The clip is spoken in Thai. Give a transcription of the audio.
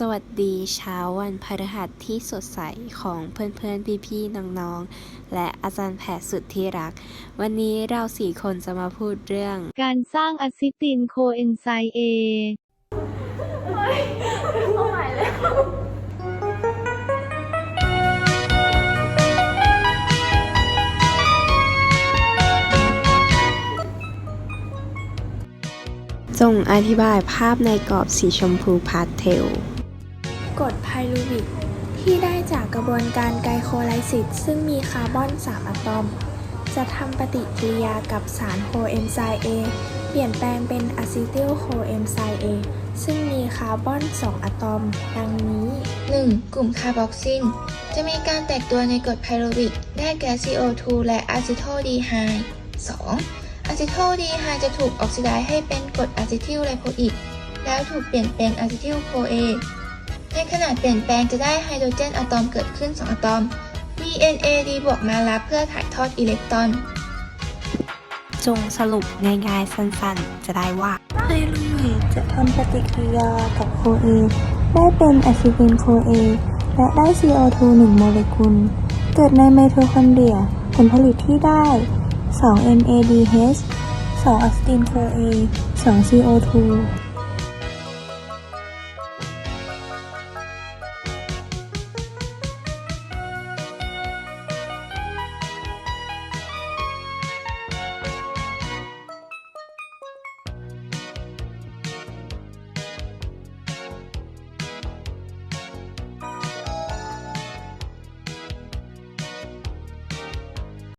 สวัสดีเช้าวันพฤหัสที่สดใสของเพื่อนๆ พี่ๆ น้องๆ และอาจารย์แพทย์สุดที่รัก วันนี้เราสี่คนจะมาพูดเรื่อง การสร้างอะซิตินโคเอนไซม์ A จงอธิบายภาพในกรอบสีชมพูพาสเทล กรดไพรูวิก ที่ได้จากกระบวนการไกลโคไลซิสซึ่งมีคาร์บอน3อะตอม จะทำปฏิกิริยากับสารโคเอนไซม์ A เปลี่ยนแปลงเป็นอะซิติลโคเอนไซม์ A ซึ่งมีคาร์บอน 2 อะตอม ดังนี้ 1. กลุ่มคาร์บอกซิน จะมีการแตกตัวในกรดไพโรวิก ได้แก่ CO2 และอะซิโทดีไฮด์ 2. อะซิโทดีไฮด์จะถูกออกซิไดซ์ให้เป็นกรดอะซิทิลไลโพอิก แล้วถูกเปลี่ยนเป็นอะซิทิลโคเอ ในขณะเปลี่ยนแปลงจะได้ไฮโดรเจนอะตอมเกิดขึ้น 2 อะตอมมี NAD บวกมารับเพื่อถ่ายทอดอิเล็กตรอน จงสรุปง่ายๆสั้นๆ จะได้ว่าไพรูเวทจะทำปฏิกิริยากับโคเอได้เป็นอะซิติลโคเอและได้ CO2 1 โมเลกุล เกิดในไมโทคอนเดรีย ผลผลิตที่ได้ 2 NADH 2 อะซิติลโคเอ2 CO2